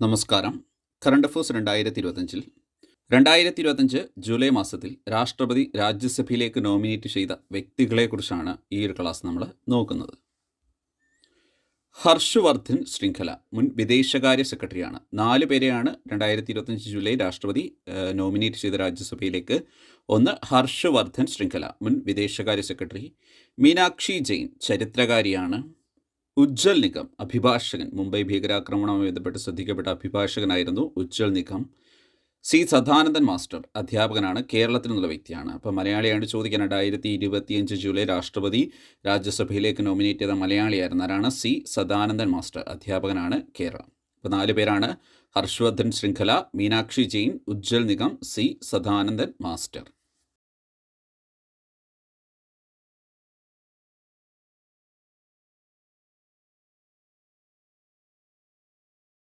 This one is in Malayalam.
നമസ്കാരം. കറണ്ട് അഫേഴ്സ് രണ്ടായിരത്തി ഇരുപത്തഞ്ചിൽ രണ്ടായിരത്തി ഇരുപത്തഞ്ച് ജൂലൈ മാസത്തിൽ രാഷ്ട്രപതി രാജ്യസഭയിലേക്ക് നോമിനേറ്റ് ചെയ്ത വ്യക്തികളെക്കുറിച്ചാണ് ഈ ഒരു ക്ലാസ് നമ്മൾ നോക്കുന്നത്. ഹർഷവർദ്ധൻ ശൃംഖല മുൻ വിദേശകാര്യ സെക്രട്ടറിയാണ്. നാല് പേരെയാണ് രണ്ടായിരത്തി ഇരുപത്തഞ്ച് ജൂലൈ രാഷ്ട്രപതി നോമിനേറ്റ് ചെയ്ത രാജ്യസഭയിലേക്ക്. ഒന്ന് ഹർഷവർദ്ധൻ ശൃംഖല മുൻ വിദേശകാര്യ സെക്രട്ടറി. മീനാക്ഷി ജെയിൻ ചരിത്രകാരിയാണ്. ഉജ്ജൽ നിഗം. അഭിഭാഷകൻ. മുംബൈ ഭീകരാക്രമണവുമായി ബന്ധപ്പെട്ട് ശ്രദ്ധിക്കപ്പെട്ട അഭിഭാഷകനായിരുന്നു ഉജ്ജൽ നിഗം. സി. സദാനന്ദൻ മാസ്റ്റർ അധ്യാപകനാണ്. കേരളത്തിൽ നിന്നുള്ള വ്യക്തിയാണ്. അപ്പോൾ മലയാളിയാണ് ചോദിക്കാൻ രണ്ടായിരത്തി ഇരുപത്തിയഞ്ച് ജൂലൈ രാഷ്ട്രപതി രാജ്യസഭയിലേക്ക് നോമിനേറ്റ് ചെയ്ത മലയാളിയായിരുന്നു ആരാണ്? സി. സദാനന്ദൻ മാസ്റ്റർ അധ്യാപകനാണ് കേരളം. അപ്പോൾ നാല് പേരാണ്. ഹർഷവർദ്ധൻ ശൃംഖല മീനാക്ഷി ജെയിൻ ഉജ്ജൽ നിഗം സി. സദാനന്ദൻ മാസ്റ്റർ.